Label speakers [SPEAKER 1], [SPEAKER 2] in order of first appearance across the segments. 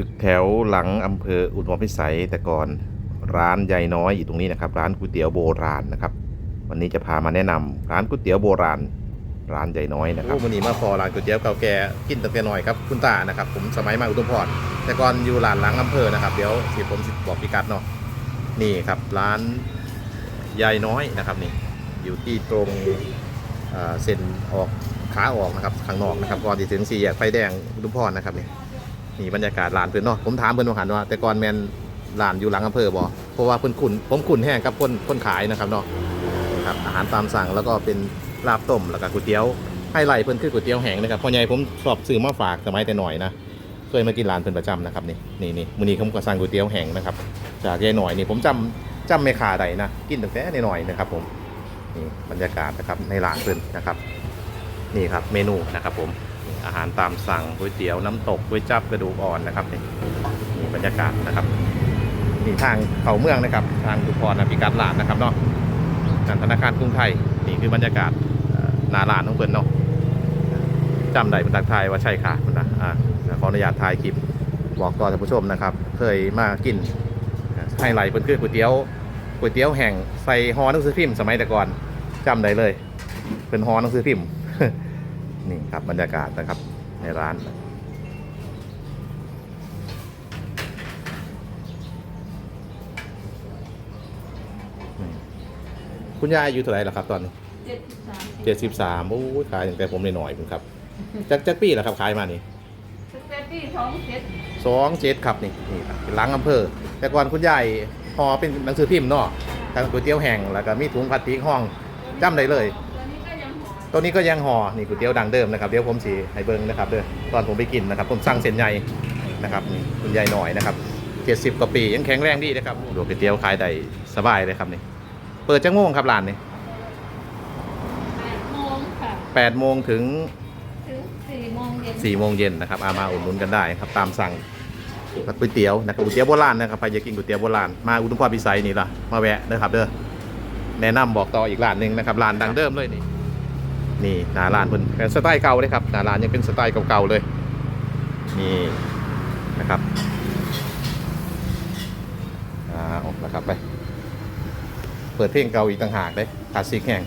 [SPEAKER 1] ตึกแถวหลังอำเภออุดมพิสัยแต่ก่อนร้านยายน้อยอยู่ตรงนี้นะครับร้านก๋วยเตี๋ยวโบราณนะครับ วันนี้จะพามาแนะนำร้านก๋วยเตี๋ยวโบราณ ร้านยายน้อยนะครับวันนี้มาพอร้านก๋วยเตี๋ยวเก่าแก่กินตั้งแต่น้อยครับคุณตานะครับผมสมัยมาอุดมพรแต่ก่อนอยู่ร้านหลังอำเภอนะครับเดี๋ยวสิผมสิบอกพิกัดเนาะนี่ครับร้านยายน้อยนะครับนี่อยู่ที่ตรงเอ่อเส้นออกขาออกนะครับข้างนอกนะครับก่อนที่ถึงสี่แยกไฟแดงอุดมพรนะครับนี่ นี่บรรยากาศร้านเพื่อนเนาะผมถามเพื่อนว่าหันว่า แต่ก่อนแมนร้านอยู่หลังอำเภอบ่เพราะว่าเพื่อนขุนผมขุนแห้งกับคนคนขายนะครับเนาะครับอาหารตามสั่งแล้วก็เป็นลาบต้มแล้วก็ก๋วยเตี๋ยวไฮไลท์เพื่อนคือก๋วยเตี๋ยวแห้งนะครับพ่อใหญ่ผมชอบซื้อมาฝากสมัยแต่หน่อยนะเคยมากินร้านเพื่อนประจำนะครับนี่นี่นี่มื้อนี้ผมก็สั่งก๋วยเตี๋ยวแห้งนะครับ จากยายหน่อยนี่ผมจำจำไม่ขาดใดนะกินตั้งแต่หน่อยนะครับผมนี่บรรยากาศนะครับในร้านเพื่อนนะครับ นี่ครับเมนูนะครับผม อาหารตามสั่งก๋วยเตี๋ยวน้ำตกก๋วยจับกระดูกอ่อนนะครับนี่นี่บรรยากาศนะครับนี่ทางเขาเมืองนะครับ ทางทุพรนะพิกัดร้านนะครับเนาะธนาคารกรุงไทยนี่คือบรรยากาศนาร้านของเพิ่นเนาะจำได้เป็นทักทายว่าใช่ค่ะมันนะอ่าขออนุญาตถ่ายคลิปบอกต่อท่านผู้ชมนะครับ เคยมากินไฮไลท์เพิ่นคือก๋วยเตี๋ยวก๋วยเตี๋ยวแห่งใส่ฮอหนังสือพิมพ์สมัยแต่ก่อนจำได้เลย เป็นฮอหนังสือพิมพ์ นี่ครับบรรยากาศนะครับในร้านคุณยายอายุเท่าไหร่แล้วครับตอนนี้
[SPEAKER 2] เจ็ดสิบสาม
[SPEAKER 1] เจ็ดสิบสามโอ้ยขายตั้งแต่ผมหน่อยๆคุณครับจากจากปีแล้วครับขายมานี่
[SPEAKER 2] สเปซที่ท้องเจ็ด
[SPEAKER 1] สองเจ็ดครับนี่นี่ครับเป็นหล้างอำเภอ แต่ก่อนคุณยายพอเป็นหนังสือพิมพ์เนาะทางก๋วยเตี๋ยวแห้งแล้วก็มีถุงพลาสติกห้องจำได้เลย
[SPEAKER 2] ตัวนี้ก็ยังหอ
[SPEAKER 1] ตัวนี้ก็ยังห่อนี่ก๋วยเตี๋ยวดังเดิมนะครับเดี๋ยวผมสีให้เบิ้งนะครับเด้อตอนผมไปกินนะครับ ผมสั่งเส้นใหญ่นะครับนี่คุณยายหน่อยนะครับเจ็ดสิบกว่าปียังแข็งแรงดีนะครับดูก๋วยเตี๋ยวขายได้สบายเลยครับนี่เปิดจังโมงครับร้านนี่
[SPEAKER 2] แปดโมงค่ะ
[SPEAKER 1] แปดโมงถึง
[SPEAKER 2] ถึงสี่โมงเย็น
[SPEAKER 1] สี่โมงเย็นนะครับอามาอุดหนุนกันได้ครับตามสั่งก๋วยเตี๋ยวนะครับก๋วยเตี๋ยวโบราณนะครับใครจะกินก๋วยเตี๋ยวโบราณมาอุดมพรพิสัยนี่ล่ะมาแวะนะครับเด้อแนะนำบอกต่ออีกร้านหนึ่งนะครับร้านดังเดิมเลยนี่ นี่หนาลานเพิ่นเป็นสไตล์เก่าเลยครับหนาลานยังเป็นสไตล์เก่าๆเลยนี่นะครับอ่าออกนะครับไป เปิดเพลงเก่าอีกต่างหากเลยคลาสสิกแห่ง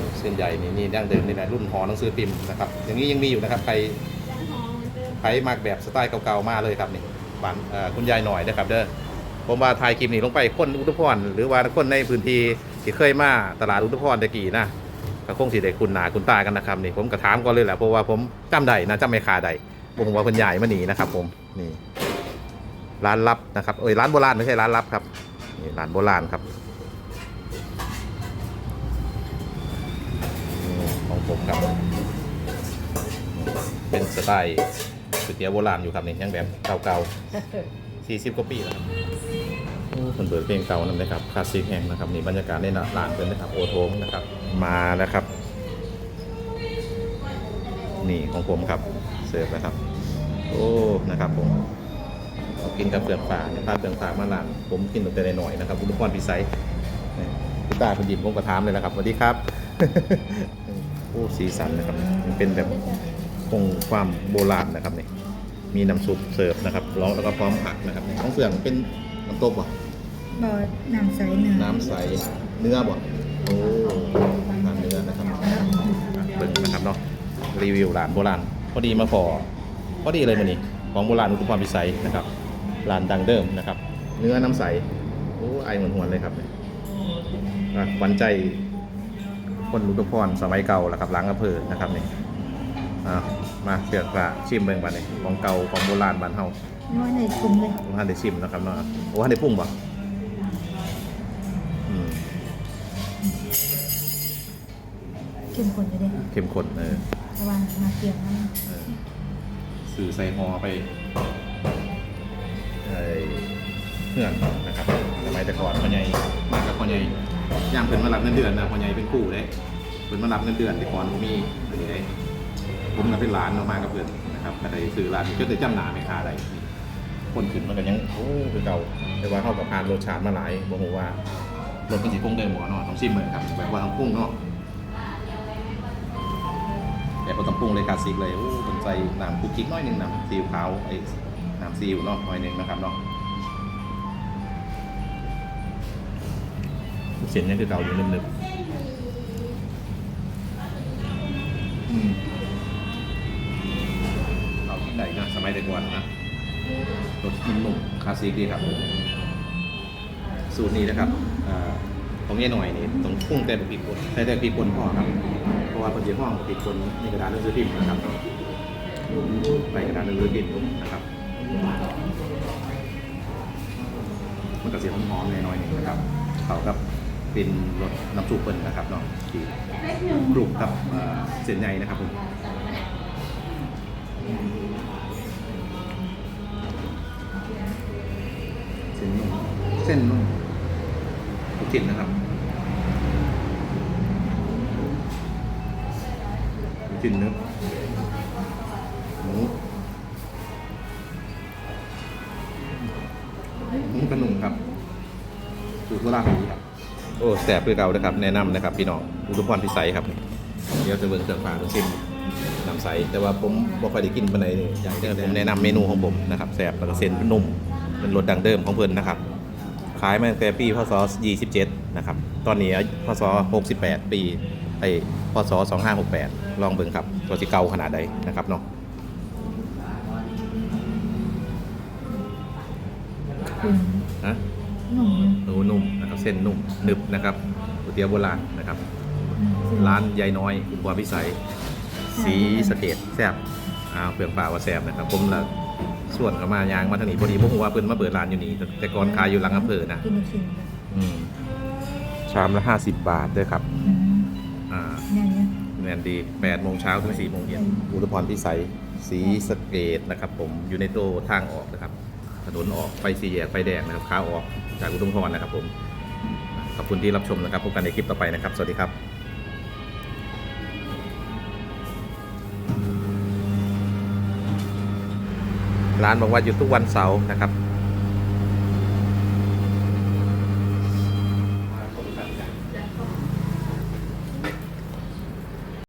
[SPEAKER 1] นะครับเส้นใหญ่นี่นี่ดั้งเดิมนี่แหละรุ่นหอหนังสือพิมพ์นะครับอย่างนี้ยังมีอยู่นะครับใครใครมักแบบสไตล์เก่าๆมาเลยครับนี่บ้านคุณยายหน่อยนะครับเด้อผมว่าถ่ายคลิปนี้ลงไปคนอุทุพรหรือว่าคนในพื้นที่ที่เคยมาตลาดอุทุพรตะกี้นะก็คงสิได้คุณหนาคุณตากันนะครับนี่ผมกระถามก่อนเลยแหละเพราะว่าผมจำได้นะจำไม่ขาดใดผมว่าคุณยายมาหนีนะครับ ผมนี่ร้านลับนะครับเอ้ยร้านโบราณไม่ใช่ร้านลับครับนี่ร้านโบราณครับ มของผมครับ เป็นสไตล์ก๋วยเตี๋ยวโบราณอยู่ครับนี่ยังแบบเก่าๆ40กว่าปีแล้วครับโอ้คนเปิดเพลงเก่านั่นเลยครับคลาสสิกแห่งนะครับนี่บรรยากาศในร้านเป็นนะครับโอโทงนะครับ มาแล้วครับ นี่ของผมครับเสิร์ฟนะครับ โอ้นะครับผมเอากินกับเปลือกฝาเนี่ยพาเปลือกฝามาล้างผมกินตั้งแต่หน่อยๆนะครับอุปกรณ์พิไซนี่คุณตาคุณดิมผมก็ถามเลยนะครับสวัสดีครับโอ้สีสันนะครับมันเป็นแบบคงความโบราณนะครับนี่มีน้ำซุปเสิร์ฟนะครับแล้วแล้วก็พร้อมผักนะครับของเฟืองเป็นน้ำต้มบ่
[SPEAKER 3] บ่น้ำใสเนื้อ
[SPEAKER 1] น้ำใสเนื้อบ่โอ้ทานเนื้อนะครับเบิ่งนะครับเนาะรีวิวร้านโบราณพอดีมาพอพอดีเลยมันนี่ของโบราณอุตุพรพิสัยนะครับร้านดังเดิมนะครับ เนื้อน้ำใสโอ้ไอเหมือนหวนเลยครับอะหวันใจ คนลุกพรสมัยเก่าแล้วครับล้างอำเภอนะครับนี่มาเสือกละชิมเบิ่งบ้านนี่ของเก่าของโบราณบ้านเฮา
[SPEAKER 3] น้อในชิมเลย
[SPEAKER 1] ว่าได้ชิมนะครับเนาะว่าได้ปรุงบ่
[SPEAKER 3] เข้มข้นไปเลย
[SPEAKER 1] เข้มข้นเออ
[SPEAKER 3] ระวังมาเกี่ยวนะ
[SPEAKER 1] สื่อใส่หอไปเพื่อนนะครับสมัยแต่ก่อนคนใหญ่มากกับคนใหญ่ ย่างเพิ่นมารับเงินเดือนนะพ่อใหญ่เป็นครู่เด้เพิ่นมารับเงินเดือนแต่ก่อนบ่มีอันนี้เด้ผมน่ะเป็นหลานเนาะมากับเพิ่นนะครับก็ได้ซื้อร้านจนได้จำหน้าแม่ค้าได้คนขึ้นมันก็ยังโอ้คือเก่าแต่ว่าเฮากับผ่านรสชาติมาหลายบ่ฮู้ว่ารสมันสิคงเดิมบ่เนาะต้องชิมเหมือนครับแบบว่าต้องปรุงเนาะแต่พอต้องปรุงเลยคลาสสิกเลยโอ้สนใจน้ำคุกกิ๊กน้อยหนึ่งน้ำซีอิ๊วขาวไอ้น้ำซีอิ๊วเนาะน้อยหนึ่งนะครับเนาะ เสียนนี่คือเก่าอยู่นึบๆอืมเอาที่ไหนนะสมัยแต่ก่อนนะรสนุ่มๆคลาสสิกดีครับ สูตรนี้นะครับอ่าของเงี้ยหน่อยนี่ต้องปรุงแต่พริกป่นใช้แต่พริกป่นพ่อครับเพราะว่าคนเดียวห้องพริกป่นในกระดาษหนังสือพิมพ์นะครับใส่กระดาษหนังสือพิมพ์นะครับมันก็เสียหอมๆหน่อยๆหนึ่งนะครับเขากับ เป็นรสน้ำซุปเปิ้ลนะครับเนาะที่กรุบกับเส้นใหญ่นะครับผมเส้นนุ่มเส้นนุ่มทุกชิ้นนะครับทุกชิ้นเนื้อ แสบคือเก่านะครับแนะนำนะครับพี่น้องอุทุมพรพิสัยครับเดี๋ยวจะเบิ่งเครื่องฝากเครื่องซิมน้ำใสแต่ว่าผมบ่ค่อยได้กินปานใดนี่อย่างเดิมผมแนะนำเมนูของผมนะครับแสบแล้วก็เส้นนุ่มเป็นรสดังเดิมของเพิ่นนะครับขายมาตั้งแต่ปีพศ27นะครับตอนนี้พศ68 ปีไอ้พศ2568 ลองเบิ่งครับตัวสิเก่าขนาดใดนะครับเนาะ
[SPEAKER 3] คุณ
[SPEAKER 1] ฮะ
[SPEAKER 3] หนุ่ม
[SPEAKER 1] หนูนุ่มนะครับ เส้นนุ่มหนึบนะครับก๋วยเตี๋ยวโบราณนะครับ ร้านยายน้อยคุณบัวพิสัยสีสะเกตแซ่บอ้าวเปลืองเปล่าว่าแซ่บนะครับ ผมละส่วนเขามายางมาทางนี้พอดีผมว่าเพิ่นมาเปิดร้านอยู่นี่แต่แต่ก่อนขายอยู่หลังอำเภอนะ
[SPEAKER 3] กินในชิ้นแบบ
[SPEAKER 1] อืมชามละ 50 บาทด้วยครับ
[SPEAKER 3] อืม
[SPEAKER 1] อ่า
[SPEAKER 3] แน่นเนี่ย
[SPEAKER 1] แมนดี8โมงเช้าถึง4โมงเย็นอุตพรพิสัยสีสะเกตนะครับ ผมอยู่ในโตทางออกนะครับ ถนนออกไฟสีแยกไฟแดงนะครับขาออกจากอุทุมพรนะครับผม ขอบคุณที่รับชมนะครับพบกันในคลิปต่อไปนะครับ สวัสดีครับร้านบอกว่าหยุดทุกวันเสาร์นะครับ